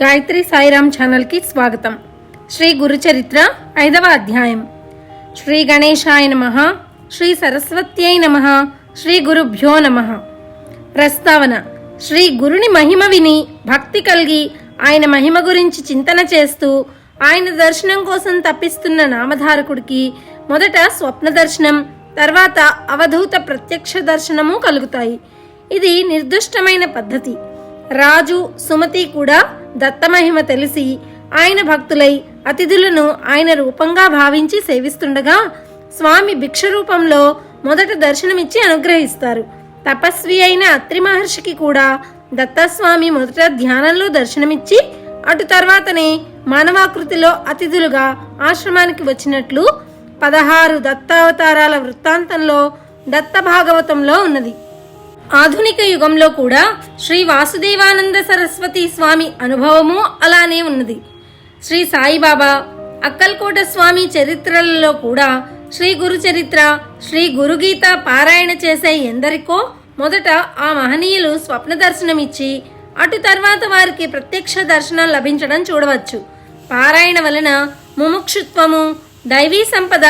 గాయత్రి సాయిరామ్ ఛానల్కి స్వాగతం. శ్రీ గురుచరిత్ర ఐదవ అధ్యాయం. శ్రీ గణేశాయ నమ శ్రీ సరస్వత్యై నమ శ్రీ గురుభ్యో నమ. ప్రస్తావన శ్రీ గురుని మహిమ విని భక్తి కలిగి ఆయన మహిమ గురించి చింతన చేస్తూ ఆయన దర్శనం కోసం తప్పిస్తున్న నామధారకుడికి మొదట స్వప్న దర్శనం తర్వాత అవధూత ప్రత్యక్ష దర్శనము కలుగుతాయి. ఇది నిర్దుష్టమైన పద్ధతి. రాజు సుమతి కూడా దత్తమహిమ తెలిసి ఆయన భక్తులై అతిథులను ఆయన రూపంగా భావించి సేవిస్తుండగా స్వామి భిక్ష రూపంలో మొదట దర్శనమిచ్చి అనుగ్రహిస్తారు. తపస్వి అయిన అత్రి మహర్షికి కూడా దత్తస్వామి మొదట ధ్యానంలో దర్శనమిచ్చి అటు తర్వాతనే మానవాకృతిలో అతిథులుగా ఆశ్రమానికి వచ్చినట్లు పదహారు దత్తావతారాల వృత్తాంతంలో దత్త భాగవతంలో ఉన్నది. ఆధునిక యుగంలో కూడా శ్రీ వాసుదేవానంద సరస్వతి స్వామి అనుభవము అలానే ఉన్నది. శ్రీ సాయిబాబా అక్కల్కోట స్వామి చరిత్రలలో కూడా శ్రీ గురు చరిత్ర శ్రీ గురుగీత పారాయణ చేసే ఎందరికో మొదట ఆ మహనీయులు స్వప్న దర్శనమిచ్చి అటు తర్వాత వారికి ప్రత్యక్ష దర్శనం లభించడం చూడవచ్చు. పారాయణ వలన ముముక్షుత్వము దైవీ సంపద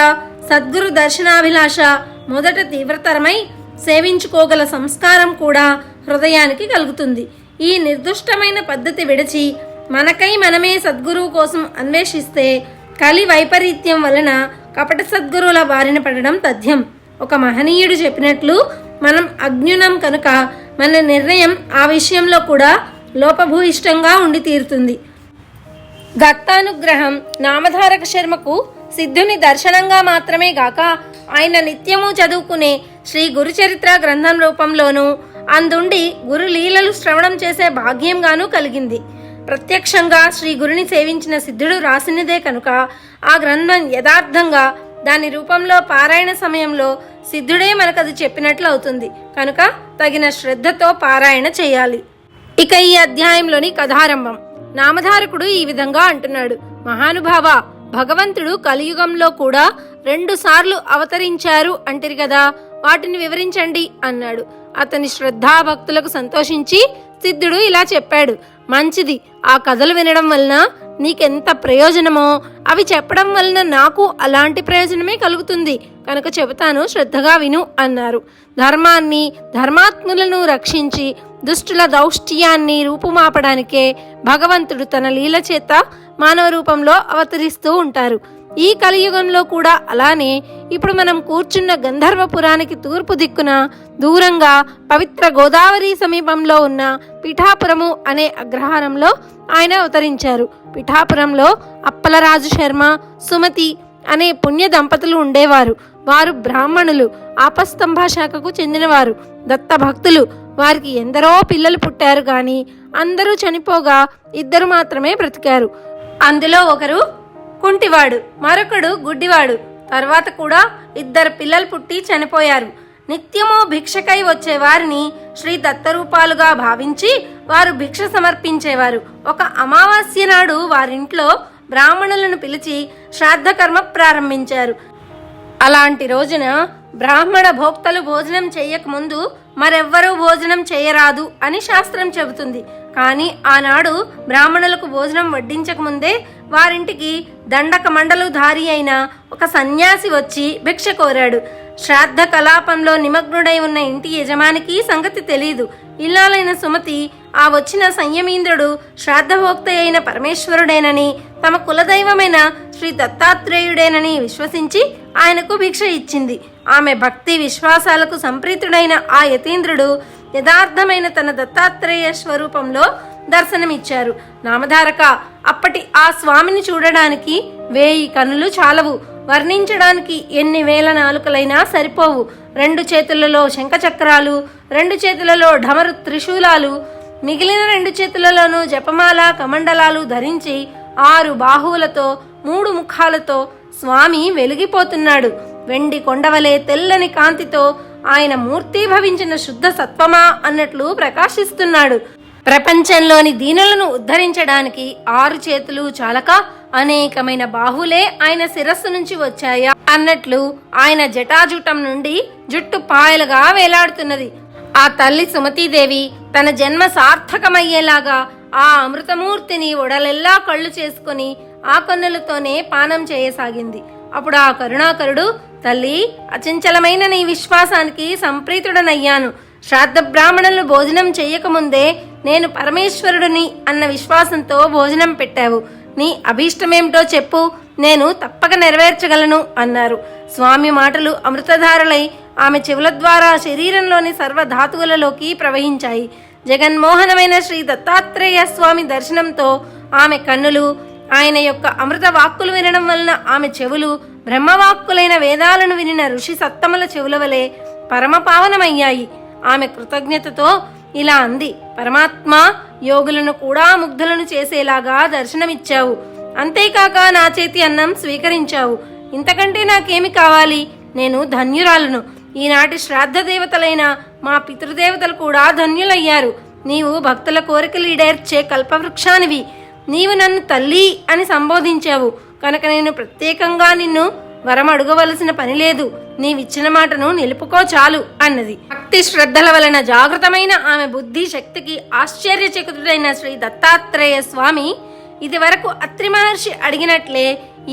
సద్గురు దర్శనాభిలాష మొదట తీవ్రతరమై సేవించుకోగల సంస్కారం కూడా హృదయానికి కలుగుతుంది. ఈ నిర్దుష్టమైన పద్ధతి విడిచి మనకై మనమే సద్గురువు కోసం అన్వేషిస్తే కలి వైపరీత్యం వలన కపట సద్గురువుల బారిన పడడం తథ్యం. ఒక మహనీయుడు చెప్పినట్లు మనం అజ్ఞునం కనుక మన నిర్ణయం ఆ విషయంలో కూడా లోపభూయిష్టంగా ఉండి తీరుతుంది. గత్తానుగ్రహం నామధారక శర్మకు సిద్ధుని దర్శనంగా మాత్రమే గాక ఆయన నిత్యము చదువుకునే శ్రీ గురుచరిత్ర గ్రంథం రూపంలోనూ అందుండి గురు లీలలు శ్రవణం చేసే భాగ్యంగానూ కలిగింది. ప్రత్యక్షంగా శ్రీ గురుని సేవించిన సిద్ధుడు రాసినదే కనుక ఆ గ్రంథం యథార్థంగా దాని రూపంలో పారాయణ సమయంలో సిద్ధుడే మనకది చెప్పినట్లు అవుతుంది. కనుక తగిన శ్రద్ధతో పారాయణ చేయాలి. ఇక ఈ అధ్యాయంలోని కథారంభం. నామధారకుడు ఈ విధంగా అంటున్నాడు. మహానుభావ భగవంతుడు కలియుగంలో కూడా రెండు సార్లు అవతరించారు అంటిరి కదా. వాటిని వివరించండి అన్నాడు. అతని శ్రద్ధాభక్తులకు సంతోషించి సిద్ధుడు ఇలా చెప్పాడు. మంచిది ఆ కథలు వినడం వలన నీకెంత ప్రయోజనమో? అవి చెప్పడం వలన నాకు అలాంటి ప్రయోజనమే కలుగుతుంది. కనుక చెబుతాను శ్రద్ధగా విను అన్నారు. ధర్మాన్ని ధర్మాత్ములను రక్షించి దుష్టుల దౌష్ట్యాన్ని రూపుమాపడానికే భగవంతుడు తన లీల చేత మానవ రూపంలో అవతరిస్తూ ఉంటారు. ఈ కలియుగంలో కూడా అలానే ఇప్పుడు మనం కూర్చున్న గంధర్వపురానికి తూర్పు దిక్కున దూరంగా పవిత్ర గోదావరి సమీపంలో ఉన్న పిఠాపురము అనే అగ్రహారంలో ఆయన అవతరించారు. పిఠాపురంలో అప్పలరాజు శర్మ సుమతి అనే పుణ్య దంపతులు ఉండేవారు. వారు బ్రాహ్మణులు ఆపస్తంభ శాఖకు చెందినవారు. దత్త భక్తులు వారికి ఎందరో పిల్లలు పుట్టారు కానీ అందరూ చనిపోగా ఇద్దరు మాత్రమే బ్రతికారు. అందులో ఒకరు కుంటివాడు మరొకడు గుడ్డివాడు. తర్వాత కూడా ఇద్దరు పిల్లలు పుట్టి చనిపోయారు. నిత్యము భిక్షకై వచ్చే వారిని శ్రీ దత్తరూపాలుగా భావించి వారు భిక్ష సమర్పించేవారు. ఒక అమావాస్య నాడు వారింట్లో బ్రాహ్మణులను పిలిచి శ్రాద్ధకర్మ ప్రారంభించారు. అలాంటి రోజున బ్రాహ్మణ భోక్తలు భోజనం చేయకముందు మరెవ్వరూ భోజనం చేయరాదు అని శాస్త్రం చెబుతుంది. కానీ ఆనాడు బ్రాహ్మణులకు భోజనం వడ్డించకముందే వారింటికి దండక మండలు ధారి అయిన ఒక సన్యాసి వచ్చి భిక్ష కోరాడు. శ్రాద్ధ కలాపంలో నిమగ్నుడై ఉన్న ఇంటి యజమానికి సంగతి తెలియదు ఇల్లాలైన సుమతి ఆ వచ్చిన సంయమీంద్రుడు శ్రాద్ధభోక్త అయిన పరమేశ్వరుడేనని తమ కులదైవమైన శ్రీ దత్తాత్రేయుడేనని విశ్వసించి ఆయనకు భిక్ష ఇచ్చింది. ఆమె భక్తి విశ్వాసాలకు సంప్రీతుడైన ఆ యతీంద్రుడు యథార్థమైన తన దత్తాత్రేయ స్వరూపంలో దర్శనమిచ్చారు. నామధారక అప్పటి ఆ స్వామిని చూడడానికి వేయి కనులు చాలవు. వర్ణించడానికి ఎన్ని వేల నాలుకలైనా సరిపోవు. రెండు చేతులలో శంఖచక్రాలు రెండు చేతులలో ఢమరు త్రిశూలాలు మిగిలిన రెండు చేతులలోనూ జపమాల కమండలాలు ధరించి ఆరు బాహువులతో మూడు ముఖాలతో స్వామి వెలిగిపోతున్నాడు. వెండి కొండవలే తెల్లని కాంతితో ఆయన మూర్తీభవించిన శుద్ధ సత్వమా అన్నట్లు ప్రకాశిస్తున్నాడు. ప్రపంచంలోని దీనులను ఉద్ధరించడానికి ఆరు చేతులు చాలక అనేకమైన బాహులే ఆయన శిరస్సు నుంచి వచ్చాయా అన్నట్లు ఆయన జటాజుటం నుండి జుట్టు పాయలుగా వేలాడుతున్నది. ఆ తల్లి సుమతీదేవి తన జన్మ సార్థకమయ్యేలాగా ఆ అమృతమూర్తిని ఒడలెల్లా కళ్ళు చేసుకుని ఆ కన్నులతోనే పానం చేయసాగింది. అప్పుడు ఆ కరుణాకరుడు తల్లి అచంచలమైన నీ విశ్వాసానికి సంప్రీతుడనయ్యాను. శ్రాద్ధ బ్రాహ్మణులు భోజనం చెయ్యకముందే నేను పరమేశ్వరుడిని అన్న విశ్వాసంతో భోజనం పెట్టావు. నీ అభీష్టమేమిటో చెప్పు నేను తప్పక నెరవేర్చగలను అన్నారు. స్వామి మాటలు అమృతధారలై ఆమె చెవుల ద్వారా శరీరంలోని సర్వధాతువులలోకి ప్రవహించాయి. జగన్మోహనమైన శ్రీ దత్తాత్రేయ స్వామి దర్శనంతో ఆమె కన్నులు ఆయన యొక్క అమృత వాక్కులు వినడం వలన ఆమె చెవులు బ్రహ్మవాక్కులైన వేదాలను వినిన ఋషి సత్తముల చెవుల వలె పరమపావనమయ్యాయి. ఆమె కృతజ్ఞతతో ఇలా అంది పరమాత్మ యోగులను కూడా ముగ్ధులను చేసేలాగా దర్శనమిచ్చావు. అంతేకాక నా చేతి అన్నం స్వీకరించావు. ఇంతకంటే నాకేమి కావాలి? నేను ధన్యురాలను. ఈనాటి శ్రాద్ధ దేవతలైన మా పితృదేవతలు కూడా ధన్యులయ్యారు. నీవు భక్తుల కోరికలు ఈడేర్చే కల్పవృక్షానివి. నీవు నన్ను తల్లి అని సంబోధించావు. కనుక నేను ప్రత్యేకంగా నిన్ను వరం అడగవలసిన పని లేదు. నీవిచ్చిన మాటను నిలుపుకో చాలు అన్నది. భక్తి శ్రద్ధల వలన జాగృతమైన ఆమె బుద్ధి శక్తికి ఆశ్చర్యచకుతుడైన శ్రీ దత్తాత్రేయ స్వామి ఇది వరకు అత్రి మహర్షి అడిగినట్లే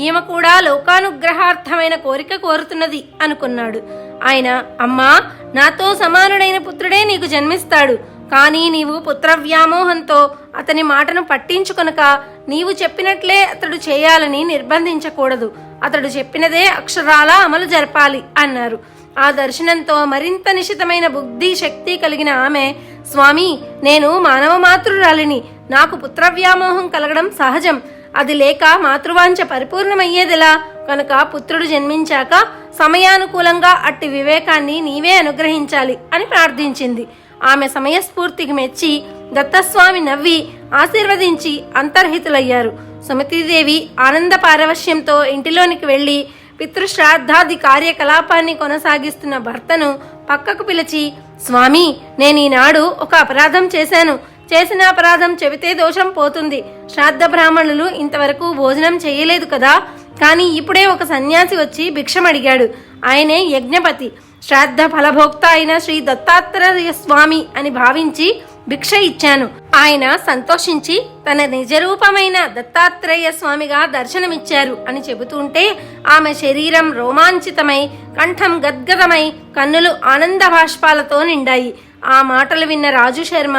ఈమె కూడా లోకానుగ్రహార్థమైన కోరిక కోరుతున్నది అనుకున్నాడు. ఆయన అమ్మా నాతో సమానుడైన పుత్రుడే నీకు జన్మిస్తాడు. కానీ నీవు పుత్ర వ్యామోహంతో అతని మాటను పట్టించుకొనక నీవు చెప్పినట్లే అతడు చేయాలని నిర్బంధించకూడదు. అతడు చెప్పినదే అక్షరాల అమలు జరపాలి అన్నారు. ఆ దర్శనంతో మరింత నిశితమైన బుద్ధి శక్తి కలిగిన ఆమె స్వామి నేను మానవ మాతృరాలిని. నాకు పుత్ర వ్యామోహం కలగడం సహజం. అది లేక మాతృవాంఛ పరిపూర్ణమయ్యేదిలా? కనుక పుత్రుడు జన్మించాక సమయానుకూలంగా అట్టి వివేకాన్ని నీవే అనుగ్రహించాలి అని ప్రార్థించింది. ఆమె సమయస్ఫూర్తికి మెచ్చి దత్తస్వామి నవ్వి ఆశీర్వదించి అంతర్హితులయ్యారు. సుమతీదేవి ఆనంద పారవశ్యంతో ఇంటిలోనికి వెళ్ళి పితృశ్రాద్ధాది కార్యకలాపాన్ని కొనసాగిస్తున్న భర్తను పక్కకు పిలిచి స్వామి నేను ఈనాడు ఒక అపరాధం చేశాను. చేసిన అపరాధం చెబితే దోషం పోతుంది. శ్రాద్ధ బ్రాహ్మణులు ఇంతవరకు భోజనం చేయలేదు కదా. కానీ ఇప్పుడే ఒక సన్యాసి వచ్చి భిక్షం అడిగాడు ఆయనే యజ్ఞపతి. శ్రాద్ధ ఫలభోక్త అయిన శ్రీ దత్తాత్రేయ స్వామి అని భావించి భిక్ష ఇచ్చాను. ఆయన సంతోషించి తన నిజరూపమైన దత్తాత్రేయ స్వామిగా దర్శనమిచ్చారు అని చెబుతుంటే ఆమె శరీరం రోమాంచితమై కంఠం గద్గదమై కన్నులు ఆనంద బాష్పాలతో నిండాయి. ఆ మాటలు విన్న రాజు శర్మ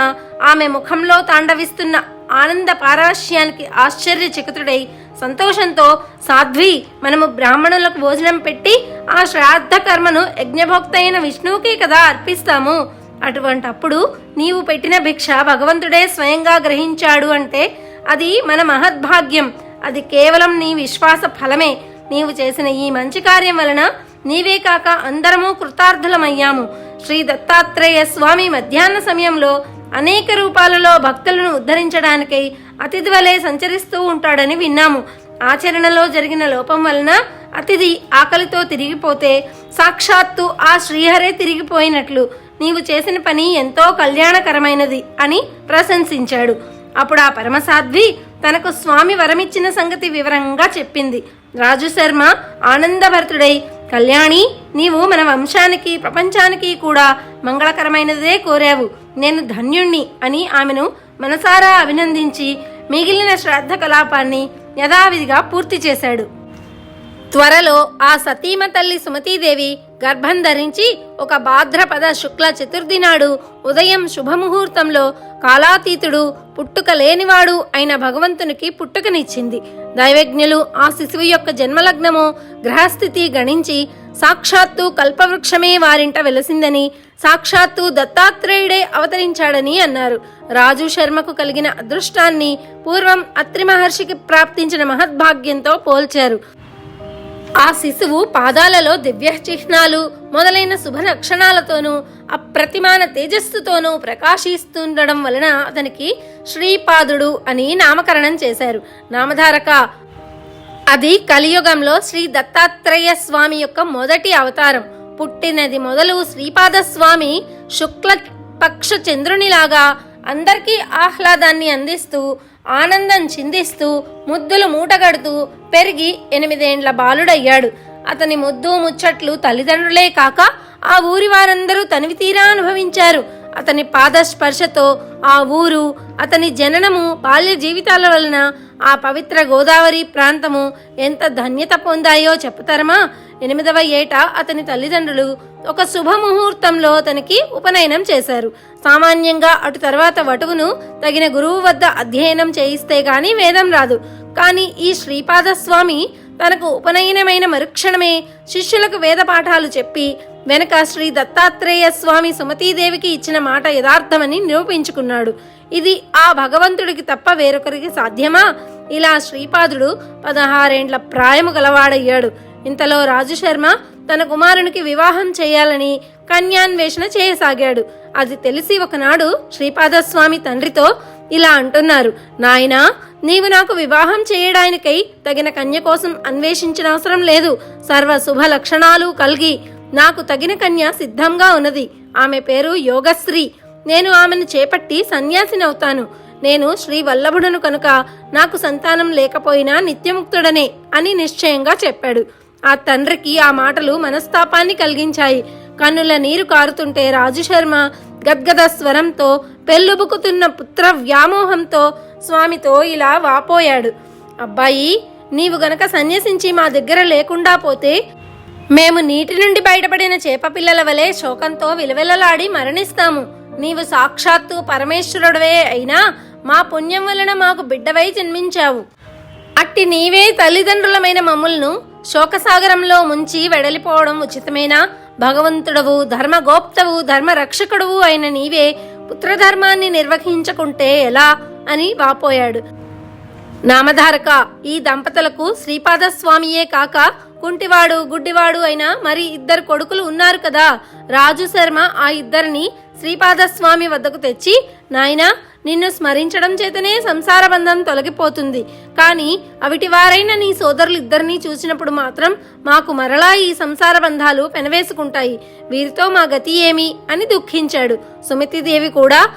ఆమె ముఖంలో తాండవిస్తున్న ఆనంద పారాశ్యానికి ఆశ్చర్యచకితుడై సంతోషంతో సాధ్వి మనము బ్రాహ్మణులకు భోజనం పెట్టి ఆ శ్రాద్ధ కర్మను యజ్ఞభోక్త అయిన విష్ణువుకే కదా అర్పిస్తాము. అటువంటప్పుడు నీవు పెట్టిన భిక్ష భగవంతుడే స్వయంగా గ్రహించాడు అంటే అది మన మహద్భాగ్యం. అది కేవలం నీ విశ్వాస ఫలమే. నీవు చేసిన ఈ మంచి కార్యం వలన నీవే కాక అందరము కృతార్థులమయ్యాము. శ్రీ దత్తాత్రేయ స్వామి మధ్యాహ్న సమయంలో అనేక రూపాలలో భక్తులను ఉద్ధరించడానికై అతిథి వలె సంచరిస్తూ ఉంటాడని విన్నాము. ఆచరణలో జరిగిన లోపం వలన అతిథి ఆకలితో తిరిగిపోతే సాక్షాత్తు ఆ శ్రీహరే తిరిగిపోయినట్లు నీవు చేసిన పని ఎంతో కళ్యాణకరమైనది అని ప్రశంసించాడు. అప్పుడు ఆ పరమసాధ్వి తనకు స్వామి వరమిచ్చిన సంగతి వివరంగా చెప్పింది. రాజు శర్మ ఆనందభరితుడై కళ్యాణి నీవు మన వంశానికి ప్రపంచానికి కూడా మంగళకరమైనదే కోరావు. నేను ధన్యుణ్ణి అని ఆమెను మనసారా అభినందించి మిగిలిన శ్రాద్ధ కలాపాన్ని యథావిధిగా పూర్తి చేశాడు. త్వరలో ఆ సతీమ తల్లి సుమతీదేవి గర్భం ధరించి ఒక భాద్రపద శుక్ల చతుర్థి నాడు ఉదయం శుభముహూర్తంలో కాలాతీతుడు పుట్టుక లేనివాడు అయిన భగవంతునికి పుట్టుకనిచ్చింది. దైవజ్ఞులు ఆ శిశువు యొక్క జన్మలగ్నము గ్రహస్థితి గణించి సాక్షాత్తు కల్పవృక్షమే వారింట వెలసిందని సాక్షాత్తు దత్తాత్రేయుడే అవతరించాడని అన్నారు. రాజు శర్మకు కలిగిన అదృష్టాన్ని పూర్వం అత్రి మహర్షికి ప్రాప్తించిన మహద్భాగ్యంతో పోల్చారు. ఆ శిశువు పాదాలలో దివ్య చిహ్నాలు మొదలైన శుభ లక్షణాలతోనూ అప్రతిమాన తేజస్సుతోనూ ప్రకాశిస్తుండడం వలన అతనికి శ్రీపాదుడు అని నామకరణం చేశారు. నామధారక అది కలియుగంలో శ్రీ దత్తాత్రేయ స్వామి యొక్క మొదటి అవతారం. పుట్టినది మొదలు శ్రీపాద స్వామి శుక్ల పక్ష చంద్రునిలాగా అందరికీ ఆహ్లాదాన్ని అందిస్తూ ఆనందం చిందిస్తూ ముద్దులు మూటగడుతూ పెరిగి ఎనిమిదేండ్ల బాలుడయ్యాడు. అతని ముద్దు ముచ్చట్లు తల్లిదండ్రులే కాక ఆ ఊరి వారందరూ తనివి తీరా అనుభవించారు. అతని పాద స్పర్శతో ఆ ఊరు అతని జననము బాల్య జీవితాల వలన ఆ పవిత్ర గోదావరి ప్రాంతము ఎంత ధన్యత పొందాయో చెప్తారమా ఎనిమిదవ ఏట అతని తల్లిదండ్రులు ఒక శుభముహూర్తంలో అతనికి ఉపనయనం చేశారు. సామాన్యంగా అటు తర్వాత వటువును తగిన గురువు వద్ద అధ్యయనం చేయిస్తే గాని వేదం రాదు. కానీ ఈ శ్రీపాద స్వామి తనకు ఉపనయనమైన మరుక్షణమే శిష్యులకు వేద పాఠాలు చెప్పి వెనక శ్రీ దత్తాత్రేయ స్వామి సుమతీదేవికి ఇచ్చిన మాట యథార్థమని నిరూపించుకున్నాడు. ఇది ఆ భగవంతుడికి తప్ప వేరొకరికి సాధ్యమా? ఇలా శ్రీపాదుడు పదహారేండ్ల ప్రాయము గలవాడయ్యాడు. ఇంతలో రాజుశర్మ తన కుమారునికి వివాహం చేయాలని కన్యాన్వేషణ చేయసాగాడు. అది తెలిసి ఒకనాడు శ్రీపాదస్వామి తండ్రితో ఇలా అంటున్నారు నాయనా నీవు నాకు వివాహం చేయడానికై తగిన కన్య కోసం అన్వేషించిన అవసరం లేదు. సర్వ శుభ లక్షణాలు కలిగి నాకు తగిన కన్య సిద్ధంగా ఉన్నది. ఆమె పేరు యోగశ్రీ. నేను ఆమెను చేపట్టి సన్యాసినవుతాను నేను శ్రీ వల్లభుడను కనుక నాకు సంతానం లేకపోయినా నిత్యముక్తుడనే అని నిశ్చయంగా చెప్పాడు. ఆ తండ్రికి ఆ మాటలు మనస్తాపాన్ని కలిగించాయి. కన్నుల నీరు కారుతుంటే రాజుశర్మ గద్గద స్వరంతో పెళ్ళుబుకుతున్న పుత్ర వ్యామోహంతో స్వామితో ఇలా వాపోయాడు. అబ్బాయి నీవు గనక సన్యసించి మా దగ్గర లేకుండా పోతే మేము నీటి నుండి బయటపడిన చేపపిల్లల వలె శోకంతో విలవిలలాడి మరణిస్తాము. నీవు సాక్షాత్తు పరమేశ్వరుడవే అయినా మా పుణ్యం వలన మాకు బిడ్డవై జన్మించావు. అట్టి నీవే తల్లిదండ్రులమైన మమ్ములను శోకసాగరంలో ముంచి వెడలిపోవడం ఉచితమేనా? భగవంతుడవు ధర్మగోప్తవు ధర్మరక్షకుడువు అయిన నీవే పుత్రధర్మాన్ని నిర్వహించకుంటే ఎలా? అని వాపోయాడు. నామధారక ఈ దంపతులకు శ్రీపాదస్వామియే కాక కుంటివాడు గుడ్డివాడు అయిన మరి ఇద్దరు కొడుకులు ఉన్నారు కదా. రాజు శర్మ ఆ ఇద్దరిని శ్రీపాదస్వామి వద్దకు తెచ్చి నాయనా నిన్ను స్మరించడం చేతనే సంసార బంధం తొలగిపోతుంది. కానీ అవిటివారైన నీ సోదరులు ఇద్దరినీ చూసినప్పుడు మాత్రం మాకు మరలా ఈ సంసార బంధాలు పెనవేసుకుంటాయి. వీరితో మా గతి ఏమి? అని దుఃఖించాడు. సుమతిదేవి కూడా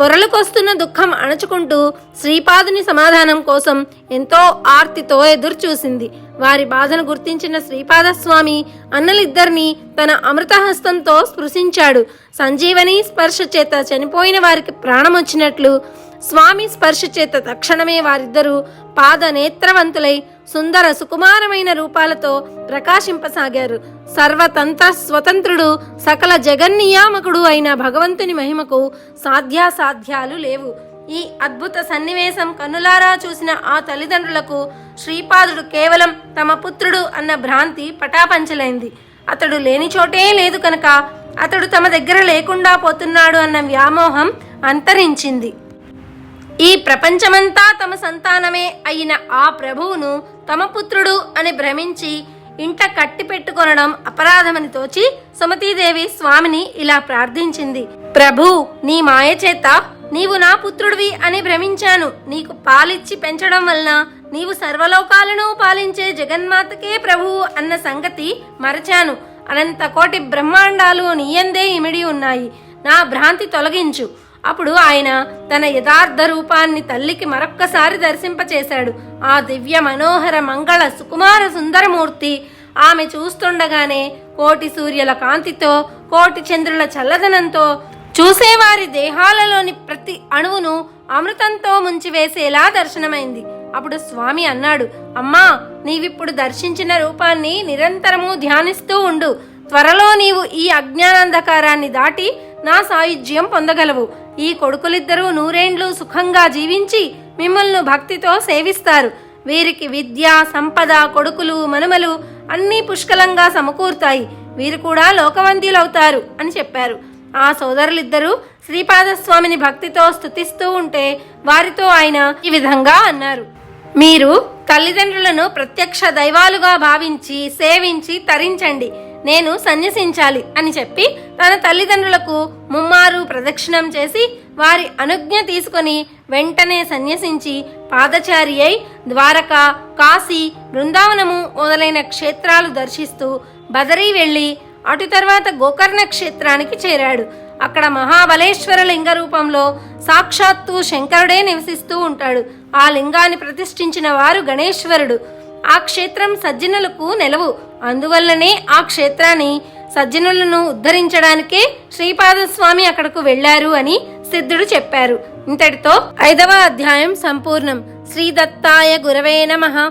పొరలకొస్తున్న దుఃఖం అణచుకుంటూ శ్రీపాదుని సమాధానం కోసం ఎంతో ఆర్తితో ఎదురుచూసింది. వారి బాధను గుర్తించిన శ్రీపాదస్వామి అన్నలిద్దరినీ తన అమృతహస్తంతో స్పృశించాడు. సంజీవని స్పర్శ చేత చనిపోయిన వారికి ప్రాణం వచ్చినట్లు స్వామి స్పర్శ చేత తక్షణమే వారిద్దరూ పాద నేత్రవంతులై సుందర సుకుమారమైన రూపాలతో ప్రకాశింపసాగారు. సర్వతంత్ర స్వతంత్రుడు సకల జగన్నియామకుడు అయిన భగవంతుని మహిమకు సాధ్యాసాధ్యాలు లేవు. ఈ అద్భుత సన్నివేశం కన్నులారా చూసిన ఆ తల్లిదండ్రులకు శ్రీపాదుడు కేవలం తమ పుత్రుడు అన్న భ్రాంతి పటాపంచలైంది. అతడు లేని చోటే లేదు కనుక అతడు తమ దగ్గర లేకుండా పోతున్నాడు అన్న వ్యామోహం అంతరించింది. ఈ ప్రపంచమంతా తమ సంతానమే అయిన ఆ ప్రభువును తమ పుత్రుడు అని భ్రమించి ఇంట కట్టి పెట్టుకొనడం అపరాధమని తోచి సుమతీదేవి స్వామిని ఇలా ప్రార్థించింది. ప్రభు నీ మాయ చేత నీవు నా పుత్రుడివి అని భ్రమించాను. నీకు పాలిచ్చి పెంచడం వలన నీవు సర్వలోకాలను పాలించే జగన్మాతకే ప్రభువు అన్న సంగతి మరచాను. అనంత కోటి బ్రహ్మాండాలు నీయందే ఇమిడి ఉన్నాయి. నా భ్రాంతి తొలగించు. అప్పుడు ఆయన తన యథార్థ రూపాన్ని తల్లికి మరొక్కసారి దర్శింపచేశాడు. ఆ దివ్య మనోహర మంగళ సుకుమార సుందరమూర్తి ఆమె చూస్తుండగానే కోటి సూర్యుల కాంతితో కోటి చంద్రుల చల్లదనంతో చూసేవారి దేహాలలోని ప్రతి అణువును అమృతంతో ముంచివేసేలా దర్శనమైంది. అప్పుడు స్వామి అన్నాడు అమ్మా నీవిప్పుడు దర్శించిన రూపాన్ని నిరంతరము ధ్యానిస్తూ ఉండు. త్వరలో నీవు ఈ అజ్ఞానాంధకారాన్ని దాటి నా సాయుధ్యం పొందగలవు. ఈ కొడుకులిద్దరూ నూరేండ్లు సుఖంగా జీవించి మిమ్మల్ని భక్తితో సేవిస్తారు. వీరికి విద్య సంపద కొడుకులు మనుమలు అన్నీ పుష్కలంగా సమకూరుతాయి. వీరు కూడా లోకవంతులవుతారు అని చెప్పారు. ఆ సోదరులిద్దరూ శ్రీపాదస్వామిని భక్తితో స్తుతిస్తూ ఉంటే వారితో ఆయన ఈ విధంగా అన్నారు. మీరు తల్లిదండ్రులను ప్రత్యక్ష దైవాలుగా భావించి సేవించి తరించండి. నేను సన్యసించాలి అని చెప్పి తన తల్లిదండ్రులకు ముమ్మారు ప్రదక్షిణం చేసి వారి అనుజ్ఞ తీసుకొని వెంటనే సన్యసించి పాదచారి అయి ద్వారక కాశీ బృందావనము మొదలైన క్షేత్రాలు దర్శిస్తూ బదరీ వెళ్ళి అటు తర్వాత గోకర్ణ క్షేత్రానికి చేరాడు. అక్కడ మహాబలేశ్వర లింగ రూపంలో సాక్షాత్తు శంకరుడే నివసిస్తూ ఉంటాడు. ఆ లింగాన్ని ప్రతిష్ఠించిన వారు గణేశ్వరుడు. ఆ క్షేత్రం సజ్జనులకు నెలవు. అందువల్లనే ఆ క్షేత్రాన్ని సజ్జనులను ఉద్ధరించడానికే శ్రీపాదస్వామి అక్కడకు వెళ్ళారు అని సిద్ధుడు చెప్పారు. ఇంతటితో ఐదవ అధ్యాయం సంపూర్ణం. శ్రీ దత్తాయ గురవే నమ.